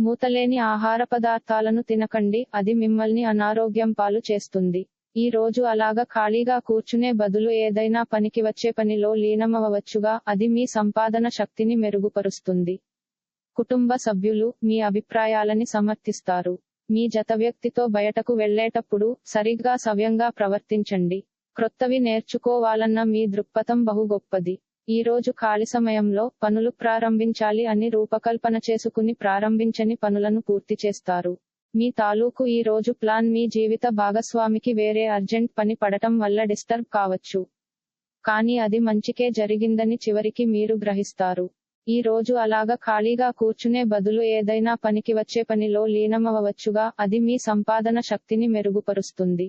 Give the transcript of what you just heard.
మూతలేని ఆహార పదార్థాలను తినకండి అది మిమ్మల్ని అనారోగ్యం పాలు చేస్తుంది. ఈ రోజు అలాగా ఖాళీగా కూర్చునే బదులు ఏదైనా పనికి వచ్చే పనిలో లీనమవవచ్చుగా అది మీ సంపాదన శక్తిని మెరుగుపరుస్తుంది. కుటుంబ సభ్యులు మీ అభిప్రాయాలని సమర్థిస్తారు. మీ జత వ్యక్తితో బయటకు వెళ్ళేటప్పుడు సరిగ్గా సవ్యంగా ప్రవర్తించండి. క్రొత్తవి నేర్చుకోవాలన్న మీ దృక్పథం బహు గొప్పది. ఈ రోజు ఖాళీ సమయంలో పనులు ప్రారంభించాలి అని రూపకల్పన చేసుకుని ప్రారంభించని పనులను పూర్తి చేస్తారు. మీ తాలూకు ఈ రోజు ప్లాన్ మీ జీవిత భాగస్వామికి వేరే అర్జెంట్ పని పడటం వల్ల డిస్టర్బ్ కావచ్చు. కానీ అది మంచికే జరిగిందని చివరికి మీరు గ్రహిస్తారు. ఈ రోజు అలాగా ఖాళీగా కూర్చునే బదులు ఏదైనా పనికి వచ్చే పనిలో లీనమవచ్చుగా అది మీ సంపాదన శక్తిని మెరుగుపరుస్తుంది.